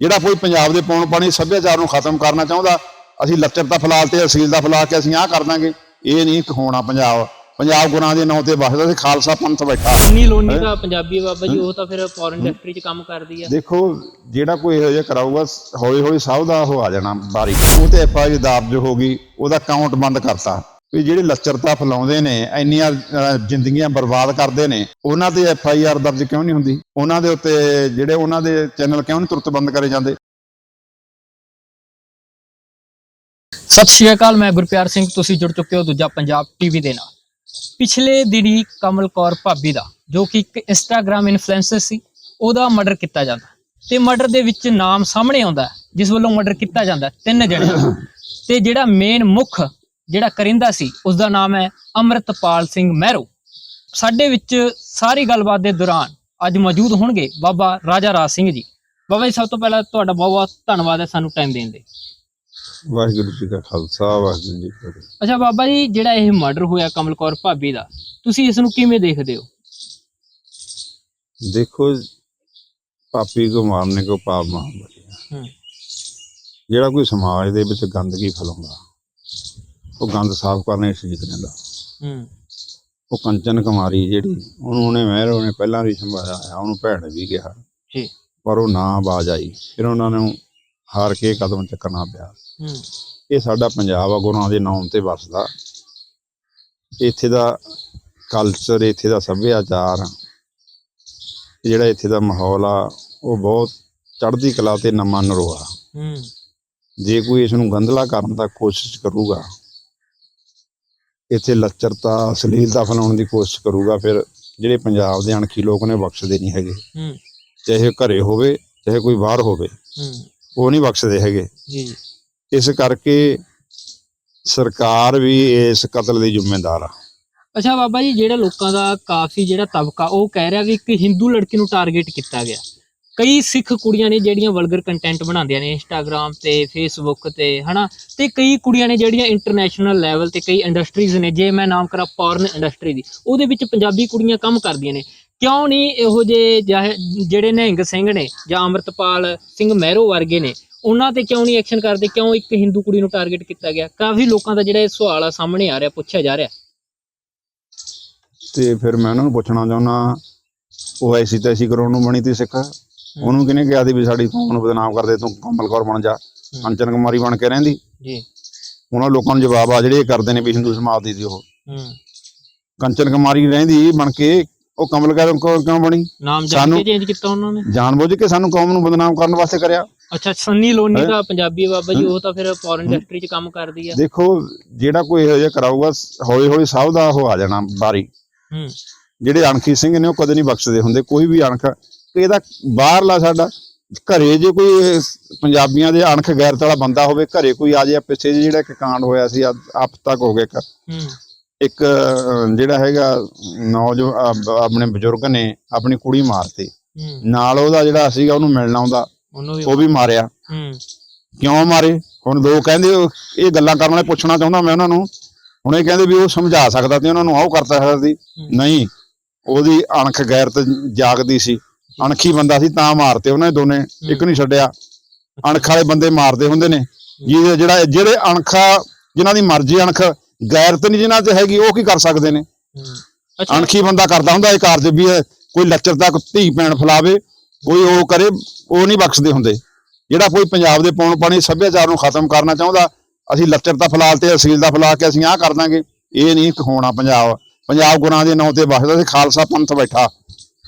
ਜਿਹੜਾ ਕੋਈ ਪੰਜਾਬ ਦੇ ਪੌਣ ਪਾਣੀ ਸੱਭਿਆਚਾਰ ਨੂੰ ਖਤਮ ਕਰਨਾ ਚਾਹੁੰਦਾ ਅਸੀਂ ਲੱਚਰਤਾ ਫਲਾਲ ਤੇ ਅਸੀਲ ਦਾ ਫਲਾ ਕੇ ਅਸੀਂ ਆਹ ਕਰ ਦਾਂਗੇ। ਇਹ ਨਹੀਂ ਹੋਣਾ ਪੰਜਾਬ। ਪੰਜਾਬ ਗੁਰਾਂ ਦੇ ਨਾਂ ਤੇ ਵਸਦਾ ਸੀ ਖਾਲਸਾ ਪੰਥ ਬੈਠਾ। ਇੰਨੀ ਲੋਨੀ ਦਾ ਪੰਜਾਬੀ ਬਾਬਾ ਜੀ ਉਹ ਤਾਂ ਫਿਰ ਫੋਰਨ ਇੰਡਸਟਰੀ 'ਚ ਕੰਮ ਕਰਦੀ ਆ। ਦੇਖੋ ਜਿਹੜਾ ਕੋਈ ਇਹੋ ਜਿਹਾ ਕਰਾਊਗਾ ਹੌਲੀ ਹੌਲੀ ਸਭ ਦਾ ਉਹ ਆ ਜਾਣਾ ਬਾਰੀ। ਉਹ ਤੇ ਐਫ ਆਈ ਦਾਬਜ ਹੋ ਗਈ ਉਹਦਾ ਅਕਾਊਂਟ ਬੰਦ ਕਰਤਾ। ਵੀ ਜਿਹੜੇ ਲੱਚਰਤਾ ਫੈਲਾਉਂਦੇ ਨੇ, ਇੰਨੀਆਂ ਜ਼ਿੰਦਗੀਆਂ ਬਰਬਾਦ ਕਰਦੇ ਨੇ, ਉਹਨਾਂ ਤੇ ਐਫ ਆਈ ਆਰ ਦਰਜ ਕਿਉਂ ਨਹੀਂ ਹੁੰਦੀ? ਉਹਨਾਂ ਦੇ ਉੱਤੇ ਜਿਹੜੇ ਉਹਨਾਂ ਦੇ ਚੈਨਲ ਕਿਉਂ ਨਹੀਂ ਤੁਰਤ ਬੰਦ ਕਰੇ ਜਾਂਦੇ? ਸਤਿ ਸ਼੍ਰੀ ਅਕਾਲ, ਮੈਂ ਗੁਰਪਿਆਰ ਸਿੰਘ, ਤੁਸੀਂ ਜੁੜ ਚੁੱਕੇ ਹੋ ਦੂਜਾ ਪੰਜਾਬ ਟੀਵੀ ਦੇ ਨਾਲ। ਪਿਛਲੇ ਦਿਨੀ ਕਮਲ ਕੌਰ ਭਾਬੀ ਦਾ, ਜੋ ਕਿ ਇੱਕ ਇੰਸਟਾਗ੍ਰam ਇਨਫਲੂਐਂਸਰ ਸੀ, ਉਹਦਾ ਮਰਡਰ ਕੀਤਾ ਜਾਂਦਾ। ਤੇ ਮਰਡਰ ਦੇ ਵਿੱਚ ਨਾਮ ਸਾਹਮਣੇ ਆਉਂਦਾ ਜਿਸ ਵੱਲੋਂ ਮਰਡਰ ਕੀਤਾ ਜਾਂਦਾ ਤਿੰਨ ਜਣੇ ਤੇ ਜਿਹੜਾ ਮੇਨ ਮੁੱਖ ਜਿਹੜਾ ਕਰਿੰਦਾ ਸੀ ਉਸ ਦਾ ਨਾਮ ਹੈ ਅਮਰਤਪਾਲ ਸਿੰਘ ਮਹਿਰੋ। ਸਾਡੇ ਵਿੱਚ ਸਾਰੀ ਗੱਲਬਾਤ ਦੇ ਦੌਰਾਨ ਅੱਜ ਮੌਜੂਦ ਹੋਣਗੇ ਬਾਬਾ ਰਾਜਾ ਰਾਜ ਸਿੰਘ ਜੀ। ਬਾਬਾ ਜੀ ਸਭ ਤੋਂ ਪਹਿਲਾਂ ਤੁਹਾਡਾ ਬਹੁਤ ਬਹੁਤ ਧੰਨਵਾਦ ਹੈ ਸਾਨੂੰ ਟਾਈਮ ਦੇਣ ਲਈ ਵਾਹਿਗੁਰੂ ਜੀ ਕਾ ਖਾਲਸਾ ਵਾਹਿਗੁਰੂ ਜੀ ਕੀ ਫਤਿਹ। ਅੱਛਾ ਬਾਬਾ ਜੀ ਜਿਹੜਾ ਇਹ ਮਰਡਰ ਹੋਇਆ ਕਮਲ ਕੌਰ ਭਾਬੀ ਦਾ ਤੁਸੀਂ ਇਸ ਨੂੰ ਕਿਵੇਂ ਦੇਖਦੇ ਹੋ? ਦੇਖੋ ਪਾਪੀ ਕੋ ਮਾਰਨੇ ਕੋ ਪਾਪ ਹੂੰ। ਜਿਹੜਾ ਕੋਈ ਸਮਾਜ ਦੇ ਵਿੱਚ ਗੰਦਗੀ ਫੈਲਾਉਂਦਾ ਉਹ ਗੰਦ ਸਾਫ਼ ਕਰਨੇ ਠੀਕ ਰਹਿੰਦਾ। ਹੂੰ। ਉਹ ਕੰਚਨ ਕੁਮਾਰੀ ਜਿਹੜੀ ਉਹਨੂੰ ਉਹਨੇ ਮਹਿਰ ਉਹਨੇ ਪਹਿਲਾਂ ਵੀ ਸੰਭਾਲਿਆ ਹੋਇਆ, ਉਹਨੂੰ ਭੈਣ ਵੀ ਕਿਹਾ। ਜੀ। ਪਰ ਉਹ ਨਾ ਆਵਾਜ਼ ਆਈ। ਫਿਰ ਉਹਨਾਂ ਨੂੰ ਹਾਰ ਕੇ ਕਦਮ ਚੱਕਣਾ ਪਿਆ। ਹੂੰ। ਇਹ ਸਾਡਾ ਪੰਜਾਬ ਆ ਗੁਰੂਆਂ ਦੇ ਨਾਮ ਤੇ ਵਸਦਾ। ਇੱਥੇ ਦਾ ਕਲਚਰ ਇੱਥੇ ਦਾ ਸੱਭਿਆਚਾਰ ਜਿਹੜਾ ਇੱਥੇ ਦਾ ਮਾਹੌਲ ਆ ਉਹ ਬਹੁਤ ਚੜ੍ਹਦੀ ਕਲਾ ਤੇ ਨਮਾ ਨਰੋਆ। ਹੂੰ। ਜੇ ਕੋਈ ਇਸ ਨੂੰ ਗੰਧਲਾ ਕਰਨ ਦਾ ਕੋਸ਼ਿਸ਼ ਕਰੂਗਾ ਇੱਥੇ ਲੱਚਰਤਾ ਅਸ਼ਲੀਲਤਾ ਫੈਲਾਉਣ ਦੀ ਕੋਸ਼ਿਸ਼ ਕਰੂਗਾ ਫਿਰ ਜਿਹੜੇ ਪੰਜਾਬ ਦੇ ਅਣਖੀ ਲੋਕ ਨੇ ਬਖਸ਼ਦੇ ਨਹੀਂ ਹੈਗੇ। ਹੂੰ। ਚਾਹੇ ਘਰੇ ਹੋਵੇ ਚਾਹੇ ਕੋਈ ਬਾਹਰ ਹੋਵੇ ਹੂੰ। ਉਹ ਨਹੀਂ ਬਖਸ਼ਦੇ ਹੈਗੇ। ਜੀ ਇਸ ਕਰਕੇ ਸਰਕਾਰ ਵੀ ਇਸ ਕਤਲ ਦੀ ਜ਼ਿੰਮੇਦਾਰ ਆ। ਅੱਛਾ ਬਾਬਾ ਜੀ ਜਿਹੜਾ ਲੋਕਾਂ ਦਾ ਕਾਫੀ ਜਿਹੜਾ ਤਬਕਾ ਉਹ ਕਹਿ ਰਿਹਾ ਵੀ ਇੱਕ ਹਿੰਦੂ ਲੜਕੀ ਨੂੰ ਟਾਰਗੇਟ ਕੀਤਾ ਗਿਆ। ਕਈ ਸਿੱਖ ਕੁੜੀਆਂ ਨੇ ਜਿਹੜੀਆਂ ਵਲਗਰ ਕੰਟੈਂਟ ਬਣਾਉਂਦੀਆਂ ਨੇ ਇੰਸਟਾਗ੍ਰam ਤੇ ਫੇਸਬੁੱਕ ਤੇ, ਹਨਾ? ਤੇ ਕਈ ਕੁੜੀਆਂ ਨੇ ਜਿਹੜੀਆਂ ਇੰਟਰਨੈਸ਼ਨਲ ਲੈਵਲ ਤੇ ਕਈ ਇੰਡਸਟਰੀਜ਼ ਨੇ, ਜੇ ਮੈਂ ਨਾਮ ਕਰਾਂ ਪੌਰਨ ਇੰਡਸਟਰੀ ਦੀ, ਉਹਦੇ ਵਿੱਚ ਪੰਜਾਬੀ ਕੁੜੀਆਂ ਕੰਮ ਕਰਦੀਆਂ ਨੇ। ਕਿਉਂ ਨਹੀਂ ਇਹੋ ਜਿਹੇ ਜਿਹੜੇ ਨਿਹੰਗ ਸਿੰਘ ਨੇ ਜਾਂ ਅਮਰਤਪਾਲ ਸਿੰਘ ਮਹਿਰੋ ਵਰਗੇ ਨੇ, ਉਹਨਾਂ ਤੇ ਕਿਉਂ ਨਹੀਂ ਐਕਸ਼ਨ ਕਰਦੇ? ਕਿਉਂ ਇੱਕ ਹਿੰਦੂ ਕੁੜੀ ਨੂੰ ਟਾਰਗੇਟ ਕੀਤਾ ਗਿਆ? ਕਾਫੀ ਲੋਕਾਂ ਦਾ ਜਿਹੜਾ ਇਹ ਸਵਾਲ ਆ ਸਾਹਮਣੇ ਆ ਰਿਹਾ, ਪੁੱਛਿਆ ਜਾ ਰਿਹਾ। ਤੇ ਫਿਰ ਮੈਂ ਉਹਨਾਂ ਨੂੰ ਪੁੱਛਣਾ ਚਾਹੁੰਦਾ, ਉਹ ਐਸੀ ਤੈਸੀ ਕਰਾਉਣ ਨੂੰ ਬਣੀ ਤੀ ਸਿੱਖ। ਉਹਨੂੰ ਕਿਹਨੇ ਕਿਹਾ ਸੀ ਵੀ ਸਾਡੀ ਕੌਮ ਨੂੰ ਬਦਨਾਮ ਕਰਦੇ ਤੂੰ ਕਮਲ ਕੌਰ ਬਣ ਜਾ ਕੰਚਨ ਕੁਮਾਰੀ ਬਣ ਕੇ ਰਹਿੰਦੀ। ਜੀ। ਉਹਨਾਂ ਲੋਕਾਂ ਨੂੰ ਜਵਾਬ ਆ ਜਿਹੜੇ ਇਹ ਕਰਦੇ ਨੇ ਵੀ ਹਿੰਦੂ ਸਮਾਜ ਦੀ ਸੀ ਉਹ। ਕੰਚਨ ਕੁਮਾਰੀ ਰਹਿੰਦੀ ਬਣ ਕੇ ਉਹ ਕਮਲ ਕੌਰ ਕਿਉਂ ਬਣੀ? ਨਾਮ ਜਾਣ ਸਾਨੂੰ- ਕੇ ਚੇਂਜ ਕੀਤਾ ਉਹਨਾਂ ਨੇ। ਜਾਣਬੁੱਝ ਕੇ ਸਾਨੂੰ ਕੌਮ ਨੂੰ ਬਦਨਾਮ ਕਰਨ ਵਾਸਤੇ ਕਰਿਆ। ਅੱਛਾ ਸੰਨੀ ਲੋਨੀ? ਦਾ ਪੰਜਾਬੀ ਬਾਬਾ ਜੀ ਉਹ ਤਾਂ ਫਿਰ ਫੋਰਨ ਇੰਡਸਟਰੀ 'ਚ ਕੰਮ ਕਰਦੀ ਆ। ਦੇਖੋ ਜਿਹੜਾ ਕੋਈ ਇਹੋ ਜਿਹਾ ਕਰਾਊਗਾ ਹੌਲੀ ਹੌਲੀ ਸਭ ਦਾ ਉਹ ਆ ਜਾਣਾ ਬਾਰੀ। ਹੂੰ। ਜਿਹੜੇ ਅਣਖੀ ਸਿੰਘ ਨੇ ਉਹ ਕਦੇ ਨਹੀਂ ਬਖਸ਼ਦੇ ਹੁੰਦੇ। ਕੋਈ ਵੀ ਅਣਖ ਇਹਦਾ ਬਾਹਰਲਾ ਸਾਡਾ ਘਰੇ ਜੇ ਕੋਈ ਪੰਜਾਬੀਆਂ ਦੇ ਅਣਖ ਗੈਰਤ ਵਾਲਾ ਬੰਦਾ ਹੋਵੇ ਘਰੇ ਕੋਈ ਆ ਜਾਏ ਪਿੱਛੇ ਜਿਹੇ ਜਿਹੜਾ ਇੱਕ ਕਾਂਡ ਹੋਇਆ ਸੀ ਆਪ ਤੱਕ ਹੋ ਗਿਆ ਇੱਕ। ਜਿਹੜਾ ਹੈਗਾ ਨੌਜਵਾਨ ਆਪਣੇ ਬਜ਼ੁਰਗ ਨੇ ਆਪਣੀ ਕੁੜੀ ਮਾਰਤੀ। ਨਾਲ ਉਹਦਾ ਜਿਹੜਾ ਸੀਗਾ ਉਹਨੂੰ ਮਿਲਣ ਆਉਂਦਾ। ਉਹ ਵੀ ਮਾਰਿਆ। ਕਿਉਂ ਮਾਰੇ? ਹੁਣ ਲੋਕ ਕਹਿੰਦੇ ਇਹ ਗੱਲਾਂ ਕਰਨ ਵਾਲੇ ਪੁੱਛਣਾ ਚਾਹੁੰਦਾ ਮੈਂ ਉਹਨਾਂ ਨੂੰ। ਹੁਣ ਇਹ ਕਹਿੰਦੇ ਵੀ ਉਹ ਸਮਝਾ ਸਕਦਾ ਤੇ ਉਹਨਾਂ ਨੂੰ ਆਉ ਕਰਤਾ ਸਕਦਾ ਸੀ। ਨਹੀਂ ਉਹਦੀ ਅਣਖ ਗੈਰਤ ਜਾਗਦੀ ਸੀ। ਅਣਖੀ ਬੰਦਾ ਸੀ ਤਾਂ ਮਾਰਤੇ ਉਹਨੇ ਦੋਨੇ ਇੱਕ ਨਹੀਂ ਛੱਡਿਆ। ਅਣਖ ਵਾਲੇ ਬੰਦੇ ਮਾਰਦੇ ਹੁੰਦੇ ਨੇ। ਜਿਹਦੇ ਜਿਹੜਾ ਜਿਹੜੇ ਅਣਖਾ ਜਿਨ੍ਹਾਂ ਦੀ ਮਰਜ਼ੀ ਅਣਖ ਗੈਰਤ ਨਹੀਂ ਜਿਨ੍ਹਾਂ 'ਚ ਹੈਗੀ ਉਹ ਕੀ ਕਰ ਸਕਦੇ ਨੇ? ਅਣਖੀ ਬੰਦਾ ਕਰਦਾ ਹੁੰਦਾ ਇਹ ਕਾਰਜ ਵੀ ਕੋਈ ਲੱਚਰਤਾ ਕੋਈ ਧੀ ਭੈਣ ਫਲਾਵੇ ਕੋਈ ਉਹ ਕਰੇ ਉਹ ਨਹੀਂ ਬਖਸ਼ਦੇ ਹੁੰਦੇ। ਜਿਹੜਾ ਕੋਈ ਪੰਜਾਬ ਦੇ ਪੌਣ ਪਾਣੀ ਸੱਭਿਆਚਾਰ ਨੂੰ ਖਤਮ ਕਰਨਾ ਚਾਹੁੰਦਾ ਅਸੀਂ ਲੱਚਰਤਾ ਫਲਾਲ ਤੇ ਅਸੀਲ ਦਾ ਫਲਾ ਕੇ ਅਸੀਂ ਆਹ ਕਰ ਦਾਂਗੇ। ਇਹ ਨਹੀਂ ਹੋਣਾ ਪੰਜਾਬ। ਪੰਜਾਬ ਗੁਰਾਂ ਦੇ ਨਾਂ ਤੇ ਵਸਦਾ ਸੀ ਖਾਲਸਾ ਪੰਥ ਬੈਠਾ।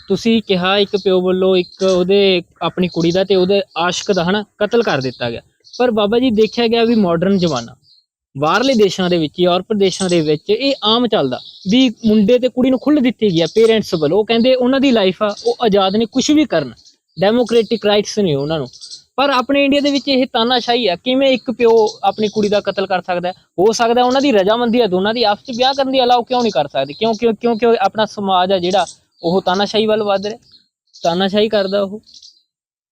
ਤੁਸੀਂ ਕਿਹਾ ਇੱਕ ਪਿਓ ਵੱਲੋਂ ਇੱਕ ਉਹਦੇ ਆਪਣੀ ਕੁੜੀ ਦਾ ਤੇ ਉਹਦੇ ਆਸ਼ਿਕ ਦਾ ਹਨਾ ਕਤਲ ਕਰ ਦਿੱਤਾ ਗਿਆ। ਪਰ ਬਾਬਾ ਜੀ ਦੇਖਿਆ ਗਿਆ ਵੀ ਮਾਡਰਨ ਜ਼ਮਾਨਾ, ਬਾਹਰਲੇ ਦੇਸ਼ਾਂ ਦੇ ਵਿੱਚ ਯੂਰਪ ਦੇਸ਼ਾਂ ਦੇ ਵਿੱਚ ਇਹ ਆਮ ਚੱਲਦਾ ਵੀ ਮੁੰਡੇ ਤੇ ਕੁੜੀ ਨੂੰ ਖੁੱਲ੍ਹ ਦਿੱਤੀ ਗਿਆ ਪੇਰੈਂਟਸ ਵੱਲੋਂ, ਉਹ ਕਹਿੰਦੇ ਉਹਨਾਂ ਦੀ ਲਾਈਫ ਆ, ਉਹ ਆਜ਼ਾਦ ਨੇ ਕੁਝ ਵੀ ਕਰਨ ਡੈਮੋਕ੍ਰੈਟਿਕ ਰਾਈਟਸ ਨੇ ਉਹਨਾਂ ਨੂੰ। ਪਰ ਆਪਣੇ ਇੰਡੀਆ ਦੇ ਵਿੱਚ ਇਹ ਤਾਨਾਸ਼ਾਹੀ ਆ, ਕਿਵੇਂ ਇੱਕ ਪਿਓ ਆਪਣੀ ਕੁੜੀ ਦਾ ਕਤਲ ਕਰ ਸਕਦਾ ਹੋ? ਸਕਦਾ ਉਹਨਾਂ ਦੀ ਰਜਾਮੰਦੀ ਆ, ਦੋਨਾਂ ਦੀ ਆਪਸ ਵਿੱਚ ਵਿਆਹ ਕਰਨ ਦੀ ਅਲਾਉ ਕਿਉਂ ਨਹੀਂ ਕਰ ਸਕਦੇ? ਕਿਉਂ ਕਿਉਂ ਕਿਉਂਕਿ ਆਪਣਾ ਸਮਾਜ ਆ ਜਿਹੜਾ ਉਹ ਤਾਨਾਸ਼ਾਹੀ ਵੱਲ ਵੱਧ ਰਿਹਾ। ਤਾਨਾਸ਼ਾਹੀ ਕਰਦਾ ਉਹ।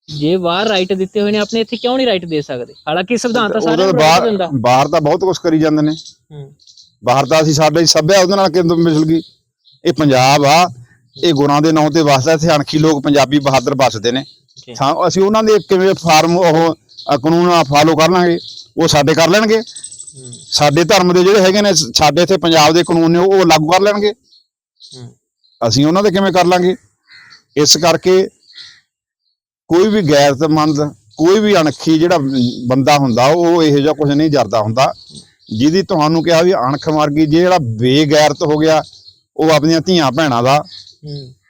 ਜੇ ਬਾਹਰ ਰਾਈਟ ਦਿੱਤੇ ਹੋਏ ਨੇ ਆਪਣੇ ਇੱਥੇ ਕਿਉਂ ਨਹੀਂ ਰਾਈਟ ਦੇ ਸਕਦੇ? ਹਾਲਾਂਕਿ ਸੰਵਿਧਾਨ ਤਾਂ ਸਾਰਿਆਂ ਨੂੰ ਦਿੰਦਾ। ਬਾਹਰ ਤਾਂ ਬਹੁਤ ਕੁਝ ਕਰੀ ਜਾਂਦੇ ਨੇ। ਹੂੰ। ਬਾਹਰ ਤਾਂ ਅਸੀਂ ਸਾਡੇ ਸੱਭਿਆ ਉਹਦੇ ਨਾਲ ਕਿੰਦੋਂ ਮਿਲ ਗਈ। ਇਹ ਪੰਜਾਬ ਆ ਇਹ ਗੁਰਾਂ ਦੇ ਨਾਂ ਤੇ ਵਸਦਾ। ਇੱਥੇ ਅਣਖੀ ਲੋਕ ਪੰਜਾਬੀ ਬਹਾਦਰ ਵੱਸਦੇ ਨੇ। ਅਸੀਂ ਉਹਨਾਂ ਦੇ ਕਿਵੇਂ ਫਾਰਮ ਉਹ ਕਾਨੂੰਨ ਫਾਲੋ ਕਰ ਲਾਂਗੇ ਉਹ ਸਾਡੇ ਕਰ ਲੈਣਗੇ। ਸਾਡੇ ਧਰਮ ਦੇ ਜਿਹੜੇ ਹੈਗੇ ਨੇ ਸਾਡੇ ਇੱਥੇ ਪੰਜਾਬ ਦੇ ਕਾਨੂੰਨ ਨੇ ਉਹ ਲਾਗੂ ਕਰ ਲੈਣਗੇ। ਹੂੰ। ਅਸੀਂ ਉਹਨਾਂ ਦੇ ਕਿਵੇਂ ਕਰ ਲਾਂਗੇ? ਇਸ ਕਰਕੇ ਕੋਈ ਵੀ ਗੈਰਤਮੰਦ ਕੋਈ ਵੀ ਅਣਖੀ ਜਿਹੜਾ ਬੰਦਾ ਹੁੰਦਾ ਉਹ ਇਹੋ ਜਿਹਾ ਕੁਝ ਨਹੀਂ ਜਰਦਾ ਹੁੰਦਾ। ਜਿਹਦੀ ਤੁਹਾਨੂੰ ਕਿਹਾ ਵੀ ਅਣਖ ਮਰ ਗਈ ਜੇ ਜਿਹੜਾ ਬੇਗੈਰਤ ਹੋ ਗਿਆ ਉਹ ਆਪਣੀਆਂ ਧੀਆਂ ਭੈਣਾਂ ਦਾ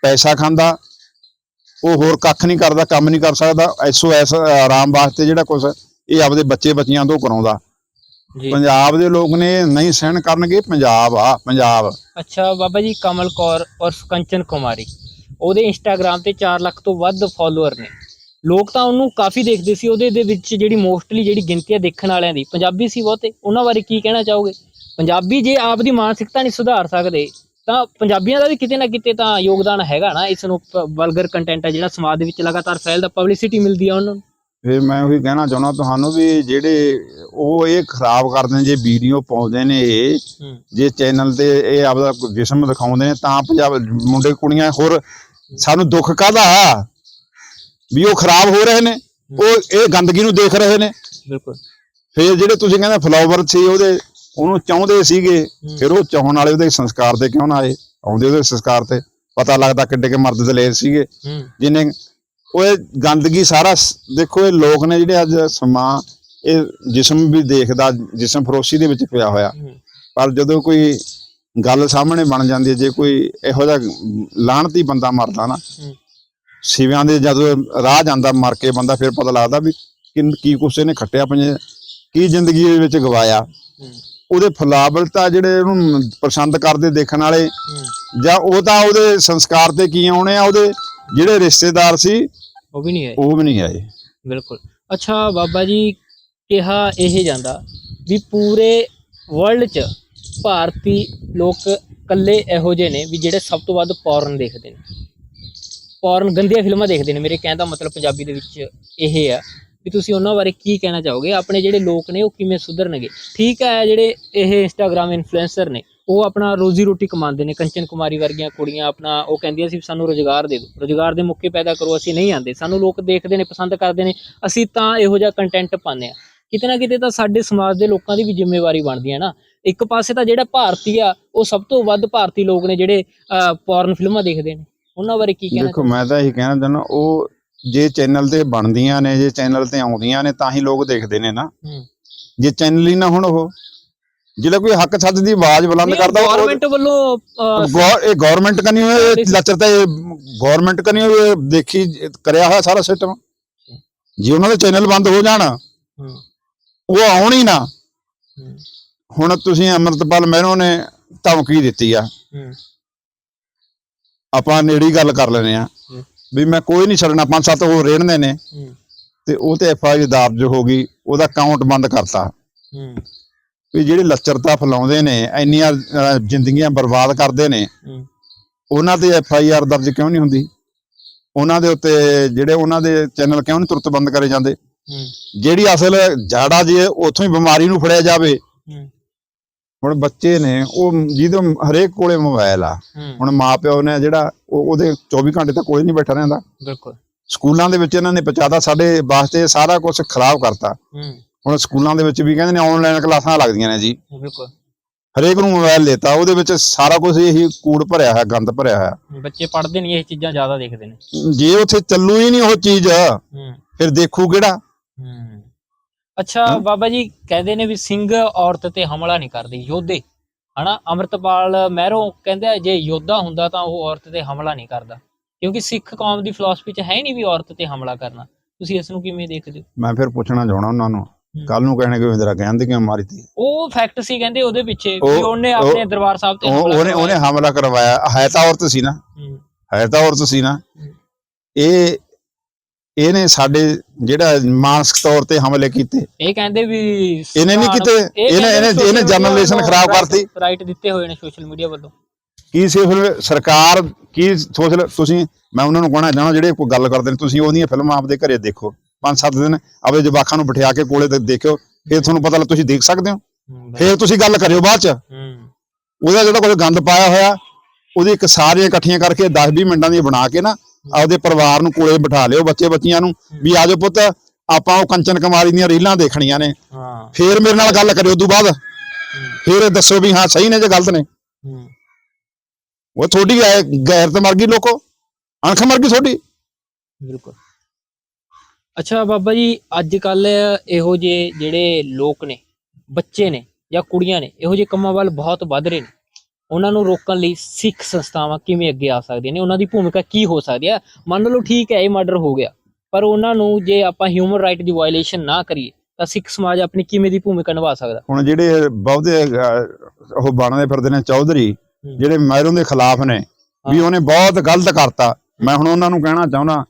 ਪੈਸਾ ਖਾਂਦਾ ਉਹ ਹੋਰ ਕੱਖ ਨਹੀਂ ਕਰਦਾ ਕੰਮ ਨਹੀਂ ਕਰ ਸਕਦਾ ਐਸਓਐਸ ਆਰਾਮ ਵਾਸਤੇ ਜਿਹੜਾ ਕੁਝ ਇਹ ਆਪਦੇ ਬੱਚੇ ਬੱਚੀਆਂ ਤੋਂ ਕਰਾਉਂਦਾ। ਪੰਜਾਬ ਦੇ ਲੋਕ ਨੇ ਨਹੀਂ ਸਹਿਣ ਕਰਨਗੇ ਪੰਜਾਬ ਆ ਪੰਜਾਬ। ਅੱਛਾ ਬਾਬਾ ਜੀ ਕਮਲ ਕੌਰ ਉਰਫ ਕੰਚਨ ਕੁਮਾਰੀ ਉਹਦੇ ਇੰਸਟਾਗ੍ਰam ਤੇ 4 ਲੱਖ ਤੋਂ ਵੱਧ ਫਾਲੋਅਰ ਨੇ। ਲੋਕ ਤਾਂ ਉਹਨੂੰ ਕਾਫੀ ਦੇਖਦੇ ਸੀ ਉਹਦੇ ਦੇ ਵਿੱਚ ਜਿਹੜੀ ਮੋਸਟਲੀ ਜਿਹੜੀ ਗਿਣਤੀ ਹੈ ਦੇਖਣ ਵਾਲਿਆਂ ਦੀ ਪੰਜਾਬੀ ਸੀ ਬਹੁਤੇ ਉਹਨਾਂ ਬਾਰੇ ਕੀ ਕਹਿਣਾ ਚਾਹੋਗੇ? ਪੰਜਾਬੀ ਜੇ ਆਪ ਦੀ ਮਾਨਸਿਕਤਾ ਨਹੀਂ ਸੁਧਾਰ ਸਕਦੇ ਤਾਂ ਪੰਜਾਬੀਆਂ ਦਾ ਵੀ ਕਿਤੇ ਨਾ ਕਿਤੇ ਤਾਂ ਯੋਗਦਾਨ ਹੈਗਾ ਨਾ ਇਸ ਨੂੰ ਵਲਗਰ ਕੰਟੈਂਟ ਹੈ ਜਿਹੜਾ ਸਮਾਜ ਦੇ ਵਿੱਚ ਲਗਾਤਾਰ ਫੈਲਦਾ ਪਬਲਿਸਿਟੀ ਮਿਲਦੀ ਆ ਉਹਨਾਂ ਨੂੰ। ਫਿਰ ਮੈਂ ਉਹੀ ਕਹਿਣਾ ਚਾਹੁੰਦਾ ਤੁਹਾਨੂੰ ਵੀ ਜਿਹੜੇ ਉਹ ਇਹ ਖਰਾਬ ਕਰਦੇ ਨੇ ਜੇ ਵੀਡੀਓ ਪਾਉਂਦੇ ਨੇ ਇਹ ਜੇ ਚੈਨਲ ਤੇ ਇਹ ਆਪਦਾ ਜਿਸਮ ਦਿਖਾਉਂਦੇ ਨੇ ਤਾਂ ਪੰਜਾਬ ਮੁੰਡੇ ਕੁੜੀਆਂ ਹੋਰ ਸਾਨੂੰ ਦੁੱਖ ਕਾਹਦਾ? ਵੀ ਉਹ ਖਰਾਬ ਹੋ ਰਹੇ ਨੇ ਉਹ ਇਹ ਗੰਦਗੀ ਨੂੰ ਦੇਖ ਰਹੇ ਨੇ। ਬਿਲਕੁਲ। ਫਿਰ ਜਿਹੜੇ ਤੁਸੀਂ ਕਹਿੰਦੇ ਫਲਾਵਰ ਸੀ ਉਹਦੇ ਉਹਨੂੰ ਚਾਹੁੰਦੇ ਸੀਗੇ ਫਿਰ ਉਹ ਚਾਹਣ ਵਾਲੇ ਉਹਦੇ ਸੰਸਕਾਰ ਤੇ ਕਿਉਂ ਨਾ ਆਏ? ਆਉਂਦੇ ਉਹਦੇ ਸੰਸਕਾਰ ਤੇ ਪਤਾ ਲੱਗਦਾ ਕਿੱਡੇ ਕੇ ਮਰਦ ਦਲੇਰ ਸੀਗੇ। ਹੂੰ। ਜਿਹਨੇ ਉਹ ਇਹ ਗੰਦਗੀ ਸਾਰਾ ਦੇਖੋ ਇਹ ਲੋਕ ਨੇ ਜਿਹੜੇ ਅੱਜ ਸਮਾਂ ਇਹ ਜਿਸਮ ਵੀ ਦੇਖਦਾ ਜਿਸਮ ਫਰੋਸ਼ੀ ਦੇ ਵਿੱਚ ਪਿਆ ਹੋਇਆ। ਪਰ ਜਦੋਂ ਕੋਈ ਗੱਲ ਸਾਹਮਣੇ ਬਣ ਜਾਂਦੀ ਹੈ ਜੇ ਕੋਈ ਇਹੋ ਜਿਹਾ ਲਾਹਣਤੀ ਬੰਦਾ ਮਰਦਾ ਨਾ ਸਿਵਿਆਂ ਦੇ ਜਦੋਂ ਰਾਹ ਜਾਂਦਾ ਮਰ ਕੇ ਬੰਦਾ ਫਿਰ ਪਤਾ ਲੱਗਦਾ ਵੀ ਕੀ ਕੁਛ ਇਹਨੇ ਖੱਟਿਆ ਪਈਏ ਕੀ ਜ਼ਿੰਦਗੀ ਦੇ ਵਿੱਚ ਗਵਾਇਆ। ਉਹਦੇ ਫਲਾਬਲਤਾ ਜਿਹੜੇ ਉਹਨੂੰ ਪਸੰਦ ਕਰਦੇ ਦੇਖਣ ਵਾਲੇ ਜਾਂ ਉਹ ਤਾਂ ਉਹਦੇ ਸੰਸਕਾਰ ਤੇ ਕੀ ਆਉਣੇ ਆ ਉਹਦੇ ਜਿਹੜੇ ਰਿਸ਼ਤੇਦਾਰ ਸੀ ਉਹ ਵੀ ਨਹੀਂ ਹੈ ਉਹ ਵੀ ਨਹੀਂ ਆਏ। ਬਿਲਕੁਲ। ਅੱਛਾ ਬਾਬਾ ਜੀ ਕਿਹਾ ਇਹ ਜਾਂਦਾ ਵੀ ਪੂਰੇ ਵਰਲਡ 'ਚ ਭਾਰਤੀ ਲੋਕ ਕੱਲੇ ਇਹੋ ਜਿਹੇ ਨੇ ਵੀ ਜਿਹੜੇ ਸਭ ਤੋਂ ਵੱਧ ਪੌਰਨ ਦੇਖਦੇ ਨੇ। ਪੌਰਨ ਗੰਦੀਆਂ ਫਿਲਮਾਂ ਦੇਖਦੇ ਨੇ ਮੇਰੇ ਕਹਿਣ ਦਾ ਮਤਲਬ ਪੰਜਾਬੀ ਦੇ ਵਿੱਚ ਇਹ ਆ। ਵੀ ਤੁਸੀਂ ਉਹਨਾਂ ਬਾਰੇ ਕੀ ਕਹਿਣਾ ਚਾਹੋਗੇ? ਆਪਣੇ ਜਿਹੜੇ ਲੋਕ ਨੇ, ਉਹ ਕਿਵੇਂ ਸੁਧਰਨਗੇ? ਠੀਕ ਹੈ, ਜਿਹੜੇ ਇਹ ਇੰਸਟਾਗ੍ਰam ਇਨਫਲੂਐਂਸਰ ਨੇ, ਉਹ ਆਪਣਾ ਰੋਜ਼ੀ ਰੋਟੀ ਕਮਾਉਂਦੇ ਨੇ, ਕੰਚਨ ਕੁਮਾਰੀ ਵਰਗੀਆਂ ਕੁੜੀਆਂ ਆਪਣਾ, ਉਹ ਕਹਿੰਦੀਆਂ ਸੀ ਵੀ ਸਾਨੂੰ ਰੋਜ਼ਗਾਰ ਦੇ ਦਿਓ। ਰੋਜ਼ਗਾਰ ਦੇ ਮੌਕੇ ਪੈਦਾ ਕਰੋ, ਅਸੀਂ ਨਹੀਂ ਆਂਦੇ ਸਾਨੂੰ ਲੋਕ ਦੇਖਦੇ ਨੇ, ਪਸੰਦ ਕਰਦੇ ਨੇ। ਅਸੀਂ ਤਾਂ ਇਹੋ ਜਿਹਾ ਕੰਟੈਂਟ ਪਾਉਂਦੇ ਆ ਕਿਤੇ ਨਾ ਕਿਤੇ ਤਾਂ ਸਾਡੇ ਸਮਾਜ ਦੇ ਲੋਕਾਂ ਦੀ ਵੀ ਜ਼ਿੰਮੇਵਾਰੀ ਬਣਦੀ ਹੈ ਨਾ। ਇੱਕ ਪਾਸੇ ਤਾਂ ਜਿਹੜਾ ਭਾਰਤੀ ਆ, ਉਹ ਸਭ ਤੋਂ ਵੱਧ ਭਾਰਤੀ ਲੋਕ ਨੇ ਜਿਹੜੇ ਪੌਰਨ ਫਿਲਮਾਂ ਦੇਖਦੇ ਨੇ। ਉਹਨਾਂ ਬਾਰੇ ਕੀ ਕਹਿਣਾ ਦੇਖੋ, ਮੈਂ ਤਾਂ ਇਹੀ ਕਹਿਣਾ ਚਾਹੁੰਦਾ, ਉਹ ਜੇ ਚੈਨਲ ਤੇ ਬਣਦੀਆਂ ਨੇ ਜੇ ਚੈਨਲ ਤੇ ਆਉਂਦੀਆਂ ਨੇ ਤਾਂ ਹੀ ਲੋਕ ਦੇਖਦੇ ਨੇ ਨਾ। ਜੇ ਚੈਨਲ ਹੀ ਨਾ ਹੁਣ ਉਹ ਜਿਹੜਾ ਕੋਈ ਹੱਕ ਸੱਚ ਦੀ ਆਵਾਜ਼ ਬੁਲੰਦ ਕਰਦਾ ਉਹ- ਗਵਰਨਮੈਂਟ ਵੱਲੋਂ ਇਹ ਗਵਰਨਮੈਂਟ ਕਨੀ ਹੋਏ ਲੱਚਰ ਤੇ ਗਵਰਨਮੈਂਟ ਕਨੀ ਹੋਏ ਦੇਖੀ ਕਰਿਆ ਹੋਇਆ ਸਾਰਾ ਸਿਸਟਮ ਜੇ ਉਹਨਾਂ ਦੇ ਚੈਨਲ ਬੰਦ ਹੋ ਜਾਣ ਉਹ ਆਉਣ ਹੀ ਨਾ। ਹੁਣ ਤੁਸੀਂ ਅਮਰਤਪਾਲ ਮਹਿਰੋ ਨੇ ਧਮਕੀ ਦਿੱਤੀ ਆ। ਆਪਾਂ ਨੇੜੀ ਗੱਲ ਕਰ ਲੈਨੇ ਆ। ਵੀ ਮੈਂ ਕੋਈ ਨਹੀਂ ਛੱਡਣਾ ਪੰਜ ਸੱਤ ਹੋਰ ਰਹਿਣਦੇ ਨੇ। ਤੇ ਉਹ ਤੇ ਐਫ ਆਈ ਦਰਜ ਹੋ ਗਈ ਉਹਦਾ ਅਕਾਊਂਟ ਬੰਦ ਕਰਤਾ। ਵੀ ਜਿਹੜੇ ਲੱਚਰਤਾ ਫੈਲਾਉਂਦੇ ਨੇ ਇੰਨੀਆਂ ਜ਼ਿੰਦਗੀਆਂ ਬਰਬਾਦ ਕਰਦੇ ਨੇ ਉਹਨਾਂ ਤੇ ਐਫ ਆਈ ਆਰ ਦਰਜ ਕਿਉਂ ਨਹੀਂ ਹੁੰਦੀ? ਉਹਨਾਂ ਦੇ ਉੱਤੇ ਜਿਹੜੇ ਉਹਨਾਂ ਦੇ ਚੈਨਲ ਕਿਉਂ ਨਹੀਂ ਤੁਰਤ ਬੰਦ ਕਰੇ ਜਾਂਦੇ? ਜਿਹੜੀ ਅਸਲ ਜਾੜਾ ਜੇ ਉੱਥੋਂ ਹੀ ਬਿਮਾਰੀ ਨੂੰ ਫੜਿਆ ਜਾਵੇ ਹੁਣ ਬੱਚੇ ਨੇ ਉਹ ਜਿਹਦੇ ਹਰੇਕ ਕੋਲੇ ਮੋਬਾਈਲ ਆ। ਹੁਣ ਮਾਪਿਓ ਨੇ ਜਿਹੜਾ ਉਹ ਉਹਦੇ 24 ਘੰਟੇ ਤਾਂ ਕੋਲੇ ਨਹੀਂ ਬੈਠਾ ਰਹਿੰਦਾ। ਬਿਲਕੁਲ। ਸਕੂਲਾਂ ਦੇ ਵਿੱਚ ਇਹਨਾਂ ਨੇ ਪਹੁੰਚਾਤਾ ਸਾਡੇ ਵਾਸਤੇ ਸਾਰਾ ਕੁਝ ਖਰਾਬ ਕਰਤਾ। ਹੁਣ ਸਕੂਲਾਂ ਦੇ ਵਿੱਚ ਵੀ ਕਹਿੰਦੇ ਨੇ ਆਨਲਾਈਨ ਕਲਾਸਾਂ ਲੱਗਦੀਆਂ ਨੇ ਜੀ। ਬਿਲਕੁਲ। ਹਰੇਕ ਨੂੰ ਮੋਬਾਈਲ ਲੈਤਾ ਉਹਦੇ ਵਿੱਚ ਸਾਰਾ ਕੁਝ ਇਹੀ ਕੂੜ ਭਰਿਆ ਹੋਇਆ ਗੰਦ ਭਰਿਆ ਹੋਇਆ। ਬੱਚੇ ਪੜ੍ਹਦੇ ਨਹੀਂ ਇਹ ਚੀਜ਼ਾਂ ਜ਼ਿਆਦਾ ਦੇਖਦੇ ਨੇ। ਜੇ ਉੱਥੇ ਚੱਲੂ ਹੀ ਨਹੀਂ ਉਹ ਚੀਜ਼ ਫਿਰ ਦੇਖੂ ਕਿਹੜਾ? ਅੱਛਾ ਬਾਬਾ ਜੀ ਕਹਿੰਦੇ ਨੇ ਵੀ ਸਿੰਘ ਔਰਤ ਤੇ ਹਮਲਾ ਨਹੀਂ ਕਰਦੇ ਯੋਧੇ। ਹਨਾ ਅਮਰਤਪਾਲ ਮਹਿਰੋ ਕਹਿੰਦਾ ਜੇ ਯੋਧਾ ਹੁੰਦਾ ਤਾਂ ਉਹ ਔਰਤ ਤੇ ਹਮਲਾ ਨਹੀਂ ਕਰਦਾ। ਕਿਉਂਕਿ ਸਿੱਖ ਕੌਮ ਦੀ ਫਿਲਾਸਫੀ 'ਚ ਹੈ ਨਹੀਂ ਵੀ ਔਰਤ ਤੇ ਹਮਲਾ ਕਰਨਾ। ਤੁਸੀਂ ਇਸ ਨੂੰ ਕਿਵੇਂ ਦੇਖਦੇ ਹੋ? ਮੈਂ ਫਿਰ ਪੁੱਛਣਾ ਚਾਹਣਾ ਉਹਨਾਂ ਨੂੰ। ਕੱਲ ਨੂੰ ਕਹਿਣੇ ਕਿ ਤੇਰਾ ਕਹਿੰਦੇ ਕਿਉਂ ਮਾਰੀ ਤੀ? ਉਹ ਫੈਕਟ ਸੀ ਕਹਿੰਦੇ ਉਹਦੇ ਪਿੱਛੇ ਵੀ ਉਹ- ਉਹਨੇ ਉਹ- ਆਪਣੇ ਦਰਬਾਰ ਸਾਹਿਬ ਤੇ ਉਹਨੇ ਉਹਨੇ। ਹਮਲਾ ਕਰਵਾਇਆ। ਹੈ ਤਾਂ ਔਰਤ ਸੀ ਨਾ। ਹੂੰ, ਤਾਂ ਔਰਤ ਸੀ ਨਾ। ਇਹ ਇਹਨੇ ਸਾਡੇ ਜਿਹੜਾ ਮਾਨਸਿਕ ਤੌਰ ਤੇ ਹਮਲੇ ਕੀਤੇ। ਇਹ ਕਹਿੰਦੇ ਵੀ ਇਹਨੇ ਨਹੀਂ ਕੀਤੇ ਇਹਨੇ ਇਹਨੇ ਇਹਨੇ ਜਨਰੇਸ਼ਨ ਖਰਾਬ ਕਰਤੀ। ਰਾਈਟ ਦਿੱਤੇ ਹੋਏ ਨੇ ਸੋਸ਼ਲ ਮੀਡੀਆ ਵੱਲੋਂ। ਕੀ ਸੀ ਫਿਰ ਸਰਕਾਰ ਕੀ ਸੋਚ ਤੁਸੀਂ ਮੈਂ ਉਹਨਾਂ ਨੂੰ ਕਹਿਣਾ ਚਾਹਣਾ ਜਿਹੜੇ ਕੋਈ ਗੱਲ ਕਰਦੇ ਨੇ ਤੁਸੀਂ ਉਹਦੀਆਂ ਫਿਲਮਾਂ ਆਪਦੇ ਘਰੇ ਦੇਖੋ। ਪੰਜ ਸੱਤ ਦਿਨ ਆਪਦੇ ਜਵਾਕਾਂ ਨੂੰ ਬਿਠਾ ਕੇ ਕੋਲੇ ਤੇ ਦੇਖਿਓ ਫਿਰ ਤੁਹਾਨੂੰ ਪਤਾ ਲੱਗ ਤੁਸੀਂ ਦੇਖ ਸਕਦੇ ਹੋ। ਫਿਰ ਤੁਸੀਂ ਗੱਲ ਕਰਿਓ ਬਾਅਦ ਚ। ਉਹਦਾ ਜਿਹੜਾ ਕੋਈ ਗੰਦ ਪਾਇਆ ਹੋਇਆ ਉਹਦੀ ਇੱਕ ਸਾਰੀਆਂ ਇਕੱਠੀਆਂ ਕਰਕੇ 10 20 ਮਿੰਟਾਂ ਦੀ ਬਣਾ ਕੇ ਨਾ ਆਪਦੇ ਪਰਿਵਾਰ ਨੂੰ ਕੋਲੇ ਬਿਠਾ ਲਿਓ ਬੱਚੇ ਬੱਚੀਆਂ ਨੂੰ ਵੀ ਆਜੋ ਪੁੱਤ ਆਪਾਂ ਉਹ ਕੰਚਨ ਕੁਮਾਰੀ ਦੀਆਂ ਰੀਲਾਂ ਦੇਖਣੀਆਂ ਨੇ। ਹਾਂ। ਫੇਰ ਮੇਰੇ ਨਾਲ ਗੱਲ ਕਰਿਓ ਉਦੋਂ ਬਾਅਦ। ਫੇਰ ਦੱਸੋ ਵੀ ਹਾਂ ਸਹੀ ਨੇ ਜਾਂ ਗਲਤ ਨੇ। ਹੂੰ। ਉਹ ਤੁਹਾਡੀ ਗੈ- ਗੈਰਤ ਮਰ ਗਈ ਲੋਕੋ। ਅਣਖ ਮਰ ਗਈ ਤੁਹਾਡੀ ਬਿਲਕੁਲ। ਅੱਛਾ ਬਾਬਾ ਜੀ ਅੱਜ ਕੱਲ ਇਹੋ ਜਿਹੇ ਜਿਹੜੇ ਲੋਕ ਨੇ ਬੱਚੇ ਨੇ ਜਾਂ ਕੁੜੀਆਂ ਨੇ ਇਹੋ ਜਿਹੇ ਕੰਮਾਂ ਵੱਲ ਬਹੁਤ ਵੱਧ ਰਹੇ ਨੇ। ਉਹਨਾਂ ਨੂੰ ਰੋਕਣ ਲਈ ਸਿੱਖ ਸੰਸਥਾਵਾਂ ਕਿਵੇਂ ਅੱਗੇ ਆ ਸਕਦੀਆਂ ਨੇ ਉਹਨਾਂ ਦੀ ਭੂਮਿਕਾ ਕੀ ਹੋ ਸਕਦੀ ਹੈ ਮੰਨ ਲਓ ਠੀਕ ਹੈ ਇਹ ਮਰਡਰ ਹੋ ਗਿਆ ਪਰ ਉਹਨਾਂ ਨੂੰ ਜੇ ਆਪਾਂ ਹਿਊਮਨ ਰਾਈਟ ਦੀ ਵਾਇਲੇਸ਼ਨ ਨਾ ਕਰੀਏ ਤਾਂ ਸਿੱਖ ਸਮਾਜ ਆਪਣੀ ਕਿਵੇਂ ਦੀ ਭੂਮਿਕਾ ਨਿਭਾ ਸਕਦਾ ਹੁਣ ਜਿਹੜੇ ਬਹੁਤੇ ਉਹ ਬਣਦੇ ਫਿਰਦੇ ਨੇ ਚੌਧਰੀ। ਜਿਹੜੇ ਮਹਿਰੋਂ ਦੇ ਖਿਲਾਫ ਨੇ ਵੀ। ਉਹਨੇ ਬਹੁਤ ਗਲਤ ਕਰਤਾ ਮੈਂ ਹੁਣ ਉਹਨਾਂ ਨੂੰ ਕਹਿਣਾ ਚਾਹੁੰਦਾ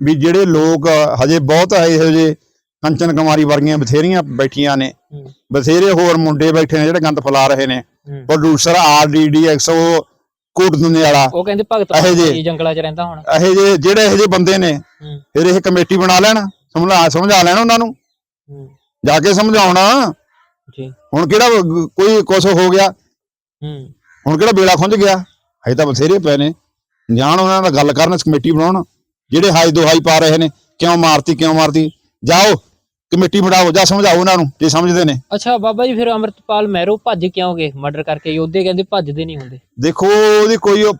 ਵੀ ਜਿਹੜੇ ਲੋਕ ਹਜੇ ਬਹੁਤ ਇਹੋ ਜਿਹੇ ਕੰਚਨ ਕੁਮਾਰੀ ਵਰਗੀਆਂ ਬਥੇਰੀਆਂ ਬੈਠੀਆਂ ਨੇ। ਬਥੇਰੇ ਹੋਰ ਮੁੰਡੇ ਬੈਠੇ ਨੇ ਜਿਹੜੇ ਗੰਦ ਫੈਲਾ ਰਹੇ ਨੇ। ਪ੍ਰੋਡਿਊਸਰ ਆਰਡੀਡੀ 100 ਕੋਟ ਦੁਨੇ ਵਾਲਾ। ਉਹ ਕਹਿੰਦੇ ਭਗਤ ਜੀ ਜੰਗਲਾਂ 'ਚ ਰਹਿੰਦਾ ਹੁਣ। ਇਹੋ ਜਿਹੇ ਜਿਹੜੇ ਇਹੋ ਜਿਹੇ ਬੰਦੇ ਨੇ ਫਿਰ ਇਹ ਕਮੇਟੀ ਬਣਾ ਲੈਣ ਸਮਝਾ ਸਮਝਾ ਲੈਣ ਉਹਨਾਂ ਨੂੰ। ਜਾ ਕੇ ਸਮਝਾਉਣਾ। ਜੀ। ਹੁਣ ਕਿਹੜਾ ਕੋਈ ਕੁਛ ਹੋ ਗਿਆ। ਹੁਣ ਕਿਹੜਾ ਬੇੜਾ ਖੁੰਝ ਗਿਆ। ਹਜੇ ਤਾਂ ਬਥੇਰੇ ਪਏ ਨੇ। ਜਾਣ ਉਹਨਾਂ ਨਾਲ ਗੱਲ ਕਰਨ ਕਮੇਟੀ ਬਣਾਉਣ। ਜਿਹੜੇ ਹਾਈ ਦੁਹਾਈ ਪਾ ਰਹੇ ਨੇ ਕਿਉਂ ਮਾਰਤੀ ਕਿਉਂ ਮਾਰਤੀ। ਜਾਓ। ਕਮੇਟੀ ਬਣਾਓ ਜਾਂ ਸਮਝਾਓ ਉਹਨਾਂ ਨੂੰ ਜੇ ਸਮਝਦੇ ਨੇ। ਅੱਛਾ ਬਾਬਾ ਜੀ ਫਿਰ ਅਮਰਤਪਾਲ ਮਹਿਰੋ ਭੱਜ ਕਿਉਂ ਗਏ ਮਰਡਰ ਕਰਕੇ ਯੋਧੇ ਕਹਿੰਦੇ ਭੱਜਦੇ ਨਹੀਂ ਹੁੰਦੇ। ਦੇਖੋ ਉਹਦੀ ਕੋਈ ਉਹ